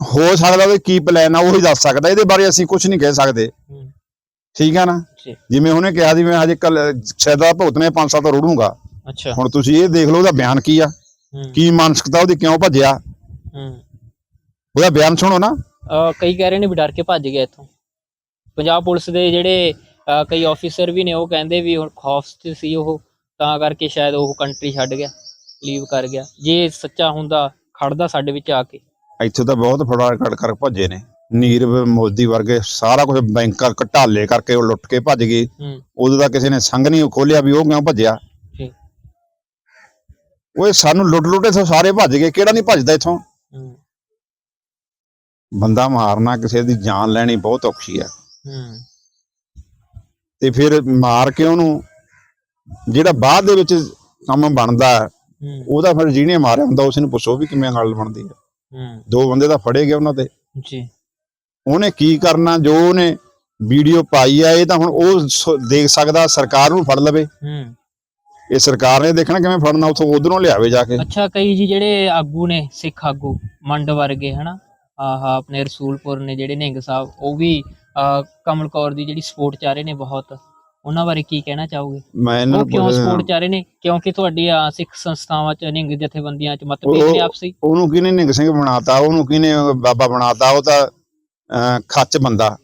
ਹੋ ਸਕਦਾ ਉਹਦੇ ਕੀ ਪਲਾਨ ਆ ਉਹੀ ਦੱਸ ਸਕਦਾ। ਇਹਦੇ ਬਾਰੇ ਅਸੀਂ ਕੁਝ ਨਹੀਂ ਕਹਿ ਸਕਦੇ। ਹੂੰ। ਠੀਕ ਆ ਨਾ? ਜੀ। ਜਿਵੇਂ ਉਹਨੇ ਕਿਹਾ ਸੀ ਮੈਂ ਹਜੇ ਕੱਲ ਸ਼ਾਇਦਾ ਭੁਗਤ ਨੇ ਪੰਜ ਸੱਤ ਰੋੜੂੰਗਾ। ਅੱਛਾ। ਹੁਣ ਤੁਸੀਂ ਇਹ ਦੇਖ ਲਓ ਉਹਦਾ ਬਿਆਨ ਕੀ ਆ? ਹੂੰ। ਕੀ ਮਾਨਸਿਕਤਾ ਉਹਦੀ ਕਿਉਂ ਭੱਜਿਆ? ਹੂੰ। ਉਹਦਾ ਬਿਆਨ ਸੁਣੋ ਨਾ। ਅਹ ਕਈ ਕਹਿ ਰਹੇ ਨੇ ਵੀ ਡਰ ਕੇ ਭੱਜ ਗਿਆ ਇੱਥੋਂ। ਪੰਜਾਬ ਪੁਲਿਸ ਦੇ ਜਿਹੜੇ ਕਈ ਆਫੀਸਰ ਵੀ ਨੇ ਉਹ ਕਹਿੰਦੇ ਵੀ ਹੁਣ ਖੌਫ 'ਚ ਸੀ ਉਹ ਤਾਂ ਕਰਕੇ ਸ਼ਾਇਦ ਉਹ ਕੰਟਰੀ ਛੱਡ ਗਿਆ ਲੀਵ ਕਰ ਗਿਆ। ਜੇ ਸੱਚਾ ਹੁੰਦਾ ਖੜਦਾ ਸਾਡੇ ਵਿੱਚ ਆ ਕੇ। ਇੱਥੇ ਤਾਂ ਬਹੁਤ ਫੜਾ ਕੱਢ ਕਰ ਭੱਜੇ ਨੇ। ਨੀਰਵ ਮੋਦੀ ਵਰਗੇ ਸਾਰਾ ਕੁਝ ਬੈਂਕਾਂ ਘਟਾਲੇ ਕਰਕੇ ਉਹ ਲੁੱਟ ਕੇ ਭੱਜ ਗਏ। ਉਦੋਂ ਤਾਂ ਕਿਸੇ ਨੇ ਸੰਗ ਨਹੀਂ ਖੋਲਿਆ ਵੀ ਉਹ ਕਿਉਂ ਭੱਜਿਆ। ਓਏ ਸਾਨੂੰ ਲੁੱਟ ਲੁੱਟ ਇੱਥੋਂ ਸਾਰੇ ਭੱਜ ਗਏ ਕਿਹੜਾ ਨਹੀਂ ਭੱਜਦਾ ਇੱਥੋਂ? ਬੰਦਾ ਮਾਰਨਾ ਕਿਸੇ ਦੀ ਜਾਨ ਲੈਣੀ ਬਹੁਤ ਔਖੀ ਆ। ਤੇ ਫਿਰ ਮਾਰ ਕੇ ਉਹਨੂੰ ਜਿਹੜਾ ਬਾਅਦ ਦੇ ਵਿੱਚ ਕੰਮ ਬਣਦਾ ਉਹਦਾ ਫਿਰ ਜਿਹਨੇ ਮਾਰਿਆ ਹੁੰਦਾ ਉਸ ਨੂੰ ਪੁੱਛੋ ਵੀ ਕਿਵੇਂ ਗੱਲ ਬਣਦੀ ਹੈ। ਦੋ ਬੰਦੇ ਤਾਂ ਫੜੇ ਗਏ ਉਹਨਾਂ ਤੇ। ਜੀ। ਉਹਨੇ ਕੀ ਕਰਨਾ ਜੋ ਉਹਨੇ ਵੀਡੀਓ ਪਾਈ ਆ ਇਹ ਤਾਂ ਹੁਣ ਉਹ ਦੇਖ ਸਕਦਾ ਸਰਕਾਰ ਨੂੰ ਫੜ ਲਵੇ। ਹੂੰ। ਇਹ ਸਰਕਾਰ ਨੇ ਦੇਖਣਾ ਕਿਵੇਂ ਫੜਨਾ ਉਥੋਂ ਉਧਰੋਂ ਲਿਆਵੇ ਜਾ ਕੇ। ਅੱਛਾ ਕਈ ਜੀ ਜਿਹੜੇ ਆਗੂ ਨੇ ਸਿੱਖ ਆਗੂ ਮੰਡ ਵਰਗੇ ਹਨਾ? ਆਹ ਆਪਣੇ ਰਸੂਲਪੁਰ ਨੇ ਜਿਹੜੇ ਨਿਹੰਗ ਸਾਹਿਬ ਉਹ ਵੀ ਕਮਲ ਕੌਰ ਦੀ ਜਿਹੜੀ ਸਪੋਰਟ ਚਾਹ ਰਹੇ ਨੇ ਬਹੁਤ ਉਹਨਾਂ ਬਾਰੇ ਕੀ ਕਹਿਣਾ ਚਾਹੋਗੇ? ਮੈਂ ਇਹਨਾਂ ਉਹ ਨੂੰ ਕਿਉਂ ਪੁੱਛਦਾ, ਸਪੋਰਟ ਚਾਹ ਰਹੇ ਨੇ? ਕਿਉਂਕਿ ਤੁਹਾਡੀਆਂ ਸਿੱਖ ਸੰਸਥਾਵਾਂ ਚ ਨਿਹੰਗ ਜਥੇਬੰਦੀਆਂ ਚ ਮਤਭੇਦ ਉਹ- ਨੇ ਆਪਸੀ। ਉਹਨੂੰ ਕਿਹਨੇ ਨਿੰਗ ਸਿੰਘ ਬਣਾਤਾ? ਉਹਨੂੰ ਕਿਹਨੇ ਬਾਬਾ ਬਣਾਤਾ? ਉਹ ਤਾਂ ਅਹ, ਖੱਚ ਬੰਦਾ।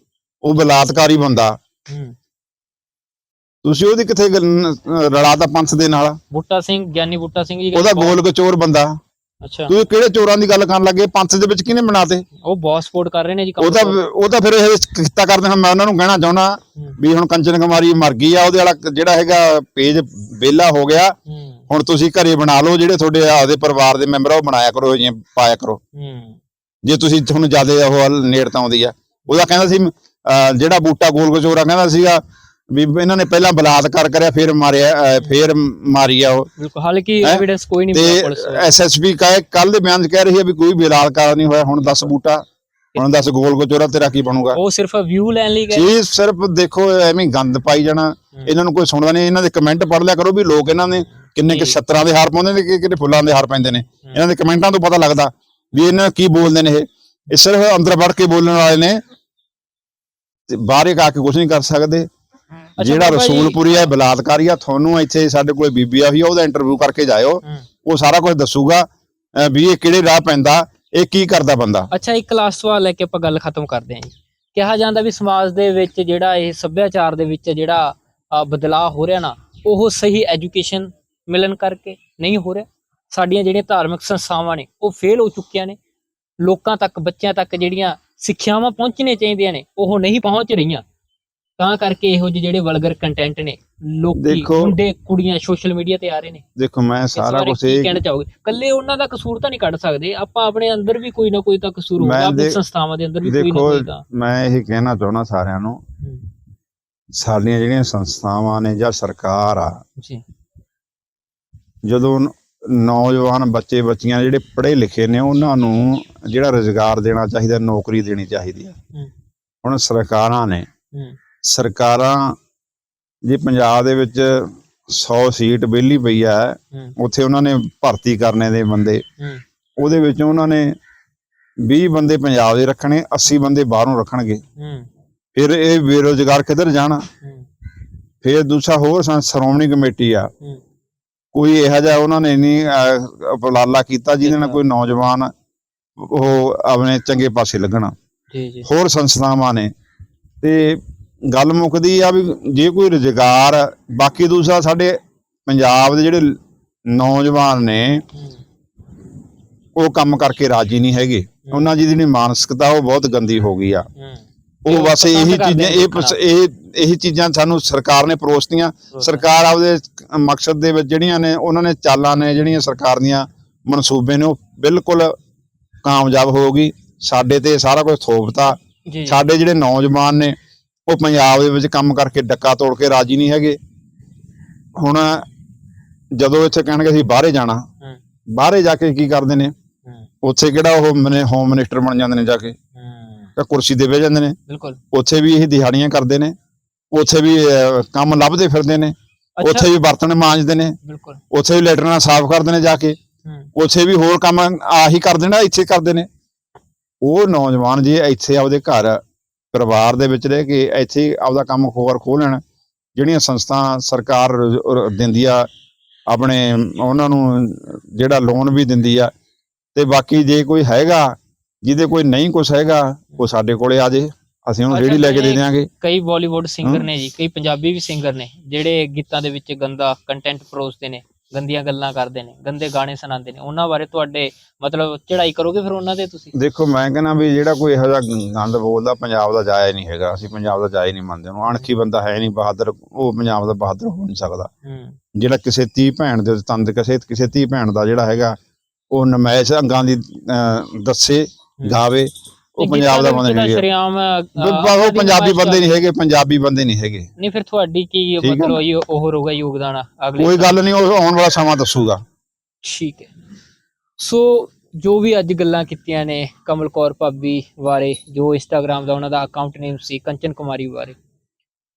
ਉਹ ਬਲਾਤਕਾਰੀ ਬੰਦਾ। ਹੂੰ। ਤੁਸੀਂ ਉਹਦੀ ਕਿੱਥੇ ਗੱਲ- ਅਹ, ਪੰਥ ਦੇ ਨਾਲ? ਬੁੱਟਾ ਸਿੰਘ ਗਿਆਨੀ ਬੁੱਟਾ ਸਿੰਘ ਜੀ ਉਹਦਾ ਗੋਲ ਕਚੋਰ ਬੰਦਾ। ਅੱਛਾ। ਤੁਸੀਂ ਕਿਹੜੇ ਚੋਰਾਂ ਦੀ ਗੱਲ ਕਰਨ ਲੱਗੇ ਪੰਥ ਦੇ ਵਿੱਚ ਕਿਹਨੇ ਬਣਾਤੇ? ਉਹ ਬਹੁਤ ਸਪੋਰਟ ਕਰ ਰਹੇ ਨੇ ਜੀ ਉਹ ਤਾਂ। ਉਹ ਤਾਂ ਫਿਰ ਇਹ ਕੀਤਾ ਕਰਦੇ ਹਨ ਮੈਂ ਉਹਨਾਂ ਨੂੰ ਕਹਿਣਾ ਚਾਹੁੰਦਾ ਵੀ ਹੁਣ ਕੰਚਨ ਕੁਮਾਰੀ ਮਰ ਗਈ ਆ ਉਹਦੇ ਵਾਲਾ ਜਿਹੜਾ ਹੈਗਾ ਪੇਜ ਵਿਹਲਾ ਹੋ ਗਿਆ। ਹੁਣ ਤੁਸੀਂ ਘਰੇ ਬਣਾ ਲਓ ਜਿਹੜੇ ਤੁਹਾਡੇ ਆਪਦੇ ਪਰਿਵਾਰ ਦੇ ਮੈਂਬਰ ਆ ਉਹ ਬਣਾਇਆ ਕਰੋ ਜਿਵੇਂ ਪਾਇਆ ਕਰੋ। ਜੇ ਤੁਸੀਂ ਤੁਹਾਨੂੰ ਜ਼ਿਆਦਾ ਉਹ ਨੇੜਤਾ ਆਉਂਦੀ ਆ। ਉਹਦਾ ਕਹਿੰਦਾ ਸੀ ਜਿਹੜਾ ਬੂਟਾ ਗੋਲ ਕਚੋਰਾ ਕਹਿੰਦਾ ਸੀਗਾ ਵੀ ਇਹਨਾਂ ਨੇ ਪਹਿਲਾਂ ਬਲਾਤਕਾਰ ਕਰਿਆ ਫਿਰ ਮਾਰਿਆ ਅਹ, ਫਿਰ ਮਾਰੀ ਆ ਉਹ। ਬਿਲਕੁਲ ਹਾਲਾਂਕਿ ਹੈਂ? ਐਵੀਡੈਂਸ ਕੋਈ ਨਹੀਂ ਤੇ ਮਿਲਿਆ ਪੁਲਿਸ ਵੱਲੋਂ। ਐਸਐਸਪੀ ਕਹੇ ਕੱਲ ਦੇ ਬਿਆਨ ਚ ਕਹਿ ਰਹੀ ਹੈ ਵੀ ਕੋਈ ਬਲਾਤਕਾਰ ਨਹੀਂ ਹੋਇਆ ਹੁਣ 10 ਬੂਟਾ ਹੁਣ 10 ਗੋਲ ਕਚੋਰਾ ਤੇਰਾ ਕੀ ਬਣੂਗਾ? ਉਹ ਸਿਰਫ ਵਿਊ ਲੈਣ ਲਈ ਗਏ? ਚੀਜ਼ ਸਿਰਫ ਦੇਖੋ ਐਵੇਂ ਹੀ ਗੰਦ ਪਾਈ ਜਾਣਾ ਇਹਨਾਂ ਨੂੰ ਕੋਈ ਸੁਣਦਾ ਨਹੀਂ ਇਹਨਾਂ ਦੇ ਕਮੈਂਟ ਪੜ੍ਹ ਲਿਆ ਕਰੋ ਵੀ ਲੋਕ ਇਹਨਾਂ ਨੇ ਕਿੰਨੇ ਕਿ ਜੀ। ਛੱਤਰਾਂ ਦੇ ਹਾਰ ਪਾਉਂਦੇ ਨੇ ਕਿ ਕਿਹੜੇ ਫੁੱਲਾਂ ਦੇ ਹਾਰ ਪੈਂਦੇ ਨੇ। ਇਹਨਾਂ ਦੇ ਕਮੈਂਟਾਂ ਤੋਂ ਪਤਾ ਲੱਗਦਾ ਵੀ ਇਹਨਾਂ ਕੀ ਬੋਲਦੇ ਨੇ ਇਹ। ਇਹ ਸਿਰਫ ਅੰਦਰ ਵੜ ਕੇ ਬੋਲਣ ਵਾਲੇ ਨੇ ਤੇ ਬਾਹਰ ਇੱਕ ਆ ਕੇ ਕੁਝ ਨਹੀਂ ਕਰ ਸਕਦੇ। ਜਿਹੜਾ ਰਸੂਲਪੁਰੀ ਹੈ ਬਲਾਤਕਾਰੀ ਆ ਤੁਹਾਨੂੰ ਇੱਥੇ ਸਾਡੇ ਕੋਲੇ ਬੀਬੀ ਆ ਵੀ ਉਹਦਾ ਇੰਟਰਵਿਊ ਕਰਕੇ ਜਾਇਓ। ਉਹ ਸਾਰਾ ਕੁਝ ਦੱਸੂਗਾ ਵੀ ਇਹ ਕਿਹੜੇ ਰਾਹ ਪੈਂਦਾ ਇਹ ਕੀ ਕਰਦਾ ਬੰਦਾ। ਅੱਛਾ ਇੱਕ ਲਾਸਟ ਸਵਾਲ ਲੈ ਕੇ ਆਪਾਂ ਗੱਲ ਖਤਮ ਕਰਦੇ ਹਾਂ ਜੀ। ਕਿਹਾ ਜਾਂਦਾ ਵੀ ਸਮਾਜ ਦੇ ਵਿੱਚ ਜਿਹੜਾ ਇਹ ਸੱਭਿਆਚਾਰ ਦੇ ਵਿੱਚ ਜਿਹੜਾ ਬਦਲਾਅ ਹੋ ਰਿਹਾ ਨਾ ਉਹ ਸਹੀ ਐਜੂਕੇਸ਼ਨ ਮਿਲਣ ਕਰਕੇ ਨਹੀਂ ਹੋ ਰਿਹਾ। ਸਾਡੀਆਂ ਜਿਹੜੀਆਂ ਧਾਰਮਿਕ ਸੰਸਥਾਵਾਂ ਨੇ ਉਹ ਫੇਲ ਹੋ ਚੁੱਕੀਆਂ ਨੇ। ਲੋਕਾਂ ਤੱਕ ਬੱਚਿਆਂ ਤੱਕ ਜਿਹੜੀਆਂ ਸਿੱਖਿਆਵਾਂ ਪਹੁੰਚਣੀਆਂ ਚਾਹੀਦੀਆਂ ਨੇ ਉਹ ਨਹੀਂ ਪਹੁੰਚ ਰਹੀਆਂ। ਤਾਂ ਕਰਕੇ ਇਹੋ ਜਿਹੇ ਜਿਹੜੇ ਵਲਗਰ ਕੰਟੈਂਟ ਨੇ ਲੋਕੀ ਦੇਖੋ- ਮੁੰਡੇ ਕੁੜੀਆਂ ਸੋਸ਼ਲ ਮੀਡੀਆ ਤੇ ਆ ਰਹੇ ਨੇ। ਦੇਖੋ ਮੈਂ ਇਸ ਸਾਰਾ ਬਾਰੇ ਕੁਝ ਕੀ ਇਹ ਕਹਿਣਾ ਚਾਹੋਗੇ? ਕੱਲੇ ਉਹਨਾਂ ਦਾ ਕਸੂਰ ਤਾਂ ਨਹੀਂ ਕੱਢ ਸਕਦੇ। ਆਪਾਂ ਆਪਣੇ ਅੰਦਰ ਵੀ ਕੋਈ ਨਾ ਕੋਈ ਤਾਂ ਕਸੂਰ ਹੋਊਗਾ ਮੈਂ ਆਪਣੀ ਦੇਖ- ਸੰਸਥਾਵਾਂ ਦੇ ਅੰਦਰ ਵੀ ਕੋਈ ਨਾ ਦੇਖੋ ਕੋਈ ਤਾਂ। ਮੈਂ ਇਹ ਕਹਿਣਾ ਚਾਹੁੰਦਾ ਸਾਰਿਆਂ ਨੂੰ ਸਾਡੀਆਂ ਜਿਹੜੀਆਂ ਸੰਸਥਾਵਾਂ ਨੇ ਜਾਂ ਸਰਕਾਰ ਆ ਜੀ। ਜਦੋਂ ਨ- ਨੌਜਵਾਨ ਬੱਚੇ ਬੱਚੀਆਂ ਜਿਹੜੇ ਪੜ੍ਹੇ ਲਿਖੇ ਨੇ ਉਹਨਾਂ ਨੂੰ ਜਿਹੜਾ ਰੋਜ਼ਗਾਰ ਦੇਣਾ ਚਾਹੀਦਾ ਨੌਕਰੀ ਦੇਣੀ ਚਾਹੀਦੀ ਆ। ਹੁਣ ਸਰਕਾਰਾਂ ਨੇ ਹੂੰ। ਸਰਕਾਰਾਂ ਜੇ ਪੰਜਾਬ ਦੇ ਵਿੱਚ 100 ਸੀਟ ਵਿਹਲੀ ਪਈ ਆ। ਉੱਥੇ ਉਹਨਾਂ ਨੇ ਭਰਤੀ ਕਰਨੇ ਦੇ ਬੰਦੇ। ਉਹਦੇ ਵਿੱਚ ਉਹਨਾਂ ਨੇ 20 ਬੰਦੇ ਪੰਜਾਬ ਦੇ ਰੱਖਣੇ 80 ਬੰਦੇ ਬਾਹਰੋਂ ਰੱਖਣਗੇ। ਫਿਰ ਇਹ ਬੇਰੋਜ਼ਗਾਰ ਕਿੱਧਰ ਜਾਣ? ਫਿਰ ਦੂਸਰਾ ਹੋਰ ਸ਼੍ਰੋਮਣੀ ਕਮੇਟੀ ਆ। ਕੋਈ ਇਹੋ ਜਿਹਾ ਉਹਨਾਂ ਨੇ ਨਹੀਂ ਅਹ, ਉਪਰਾਲਾ ਕੀਤਾ ਜਿਹਦੇ ਨਾਲ। ਕੋਈ ਨੌਜਵਾਨ ਉਹ ਆਪਣੇ ਚੰਗੇ ਪਾਸੇ ਲੱਗਣਾ। ਜੀ ਜੀ। ਹੋਰ ਸੰਸਥਾਵਾਂ ਨੇ। ਤੇ ਗੱਲ ਮੁੱਕਦੀ ਆ ਵੀ ਜੇ ਕੋਈ ਰੁਜ਼ਗਾਰ ਬਾਕੀ ਦੂਸਰਾ ਸਾਡੇ ਪੰਜਾਬ ਦੇ ਜਿਹੜੇ ਨੌਜਵਾਨ ਨੇ ਹੂੰ ਉਹ ਕੰਮ ਕਰਕੇ ਰਾਜੀ ਨਹੀਂ ਹੈਗੇ। ਉਹਨਾਂ ਦੀ ਜਿਹੜੀ ਮਾਨਸਿਕਤਾ ਉਹ ਬਹੁਤ ਗੰਦੀ ਹੋ ਗਈ ਆ। ਹੂੰ। ਉਹ ਬਸ ਇਹੀ ਚੀਜ਼ਾਂ ਇਹ ਇਹ ਇਹੀ ਚੀਜ਼ਾਂ ਸਾਨੂੰ ਸਰਕਾਰ ਨੇ ਪਰੋਸਤੀਆਂ। ਸਰਕਾਰ ਆਪਦੇ ਮਕਸਦ ਦੇ ਵਿੱਚ ਜਿਹੜੀਆਂ ਨੇ ਉਹਨਾਂ ਨੇ ਚਾਲਾਂ ਨੇ ਜਿਹੜੀਆਂ ਸਰਕਾਰ ਦੀਆਂ ਮਨਸੂਬੇ ਨੇ ਉਹ ਬਿਲਕੁਲ ਕਾਮਯਾਬ ਹੋਊਗੀ ਸਾਡੇ ਤੇ ਸਾਰਾ ਕੁਝ ਥੋਪਤਾ। ਸਾਡੇ ਜਿਹੜੇ ਨੌਜਵਾਨ ਨੇ ਉਹ ਪੰਜਾਬ ਦੇ ਵਿੱਚ ਕੰਮ ਕਰਕੇ ਡੱਕਾ ਤੋੜ ਕੇ ਰਾਜੀ ਨਹੀਂ ਹੈਗੇ। ਹੁਣ ਜਦੋਂ ਇੱਥੇ ਕਹਿਣਗੇ ਅਸੀਂ ਬਾਹਰੇ ਜਾਣਾ ਬਾਹਰੇ ਜਾ ਕੇ ਕੀ ਕਰਦੇ ਨੇ? ਉੱਥੇ ਕਿਹੜਾ ਉਹ ਮਨੇ ਹੋਮ ਮਿਨਿਸਟਰ ਬਣ ਜਾਂਦੇ ਨੇ ਜਾ ਕੇ? ਜਾਂ ਕੁਰਸੀ ਤੇ ਬਹਿ ਜਾਂਦੇ ਨੇ? ਬਿਲਕੁਲ। ਉੱਥੇ ਵੀ ਇਹ ਦਿਹਾੜੀਆਂ ਕਰਦੇ ਨੇ। ਉੱਥੇ ਵੀ ਕੰਮ ਲੱਭਦੇ ਫਿਰਦੇ ਨੇ। ਉੱਥੇ ਵੀ ਬਰਤਨ ਮਾਂਜਦੇ ਨੇ। ਬਿਲਕੁਲ। ਉੱਥੇ ਵੀ ਲੈਟਰਾਂ ਸਾਫ਼ ਕਰਦੇ ਨੇ ਜਾ ਕੇ। ਉੱਥੇ ਵੀ ਹੋਰ ਕੰਮ ਆਹੀ ਕਰਦੇ ਨੇ ਇੱਥੇ ਕਰਦੇ ਨੇ। ਉਹ ਨੌਜਵਾਨ ਜੇ ਇੱਥੇ ਆਪਦੇ ਘਰ ਪਰਿਵਾਰ ਦੇ ਵਿੱਚ ਰਹਿ ਕੇ ਇੱਥੇ ਆਪਦਾ ਕੰਮ ਖੋਰ ਖੋਹ ਲੈਣ। ਜਿਹੜੀਆਂ ਸੰਸਥਾ ਸਰਕਾਰ ਦਿੰਦੀ ਆ ਆਪਣੇ ਉਹਨਾਂ ਨੂੰ ਜਿਹੜਾ ਲੋਨ ਵੀ ਦਿੰਦੀ ਆ ਤੇ ਬਾਕੀ ਜੇ ਕੋਈ ਹੈਗਾ ਜਿਹਦੇ ਕੋਈ ਨਹੀਂ ਕੁਛ ਹੈਗਾ ਉਹ ਸਾਡੇ ਕੋਲੇ ਆ ਜੇ। ਅਸੀਂ ਉਹਨੂੰ ਰੇੜੀ ਲੈ ਕੇ ਦੇ ਦਿਆਂਗੇ। ਕਈ ਬਾਲੀਵੁੱਡ ਸਿੰਗਰ। ਨੇ ਜੀ ਕਈ ਪੰਜਾਬੀ ਵੀ ਸਿੰਗਰ ਨੇ ਜਿਹੜੇ ਗੀਤਾਂ ਦੇ ਵਿੱਚ ਗੰਦਾ ਕੰਟੈਂਟ ਪਰੋਸਦੇ ਨੇ। ਗੰਦੀਆਂ ਗੱਲਾਂ ਕਰਦੇ ਨੇ ਗੰਦੇ ਗਾਣੇ ਸੁਣਾਉਂਦੇ ਨੇ। ਉਹਨਾਂ ਬਾਰੇ ਤੁਹਾਡੇ ਮਤਲਬ ਚੜਾਈ ਕਰੋਗੇ ਫਿਰ ਉਹਨਾਂ ਦੇ ਤੁਸੀਂ? ਦੇਖੋ ਮੈਂ ਕਹਿੰਦਾ ਵੀ ਜਿਹੜਾ ਕੋਈ ਇਹੋ ਜਿਹਾ ਗੰਦ ਬੋਲਦਾ ਪੰਜਾਬ ਦਾ ਜਾਇਆ ਨਹੀਂ ਹੈਗਾ। ਅਸੀਂ ਪੰਜਾਬ ਦਾ ਜਾਇਆ ਨਹੀਂ ਮੰਨਦੇ। ਉਹਨੂੰ ਅਣਖੀ ਬੰਦਾ ਹੈ ਨਹੀਂ ਬਹਾਦਰ ਉਹ ਪੰਜਾਬ ਦਾ ਬਹਾਦਰ ਹੋ ਨਹੀਂ ਸਕਦਾ। ਜਿਹੜਾ ਕਿਸੇ ਧੀ ਭੈਣ ਦੇ ਤੰਦ ਕਿਸੇ ਕਿਸੇ ਧੀ ਭੈਣ ਦਾ ਜਿਹੜਾ ਹੈਗਾ ਉਹ ਨਮਾਇਸ਼ ਅੰਗਾਂ ਦੀ ਦੱਸੇ ਗਾਵੇ। ਉਹ ਪੰਜਾਬ ਦਾ ਬੰਦਾ ਨਹੀਂ ਹੈਗਾ। ਸ਼ਰਿਆਮ ਉਹ ਪੰਜਾਬੀ ਬੰਦੇ ਨਹੀਂ ਹੈਗੇ ਪੰਜਾਬੀ ਬੰਦੇ ਨਹੀਂ ਹੈਗੇ। ਨਹੀਂ ਫਿਰ ਤੁਹਾਡੀ ਕੀ ਮਤਲਬ? ਇਹ ਉਹ ਰਹੂਗਾ ਯੋਗਦਾਨ ਅਗਲੇ ਕੋਈ ਗੱਲ ਨਹੀਂ ਉਹ ਆਉਣ ਵਾਲਾ ਸਮਾਂ ਦੱਸੂਗਾ। ਠੀਕ ਹੈ। ਸੋ ਜੋ ਵੀ ਅੱਜ ਗੱਲਾਂ ਕੀਤੀਆਂ ਨੇ ਕਮਲ ਕੌਰ ਭਾਬੀ ਬਾਰੇ ਜੋ ਇੰਸਟਾਗ੍ਰam ਦਾ ਉਹਨਾਂ ਦਾ ਅਕਾਊਂਟ ਨੇਮ ਸੀ ਕੰਚਨ ਕੁਮਾਰੀ ਬਾਰੇ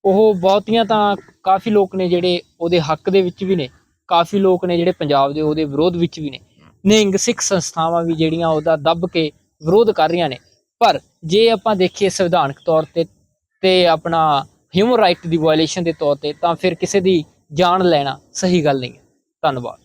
ਉਹ ਬਹੁਤੀਆਂ ਤਾਂ ਕਾਫੀ ਲੋਕ ਨੇ ਜਿਹੜੇ ਉਹਦੇ ਹੱਕ ਦੇ ਵਿੱਚ ਵੀ ਨੇ ਕਾਫੀ ਲੋਕ ਨੇ ਜਿਹੜੇ ਪੰਜਾਬ ਦੇ ਉਹਦੇ ਵਿਰੋਧ ਵਿੱਚ ਵੀ ਨੇ। ਨਿਹੰਗ ਸਿੱਖ ਸੰਸਥਾਵਾਂ ਵੀ ਜਿਹੜੀਆਂ ਉਹਦਾ ਦੱਬ ਕੇ ਵਿਰੋਧ ਕਰ ਰਹੀਆਂ ਨੇ। ਪਰ ਜੇ ਆਪਾਂ ਦੇਖੀਏ ਸੰਵਿਧਾਨਕ ਤੌਰ ਤੇ ਤੇ ਆਪਣਾ ਹਿਊਮਨ ਰਾਈਟ ਦੀ ਵਾਇਲੇਸ਼ਨ ਦੇ ਤੌਰ ਤੇ, ਤਾਂ ਫਿਰ ਕਿਸੇ ਦੀ ਜਾਨ ਲੈਣਾ ਸਹੀ ਗੱਲ ਨਹੀਂ ਹੈ। ਧੰਨਵਾਦ।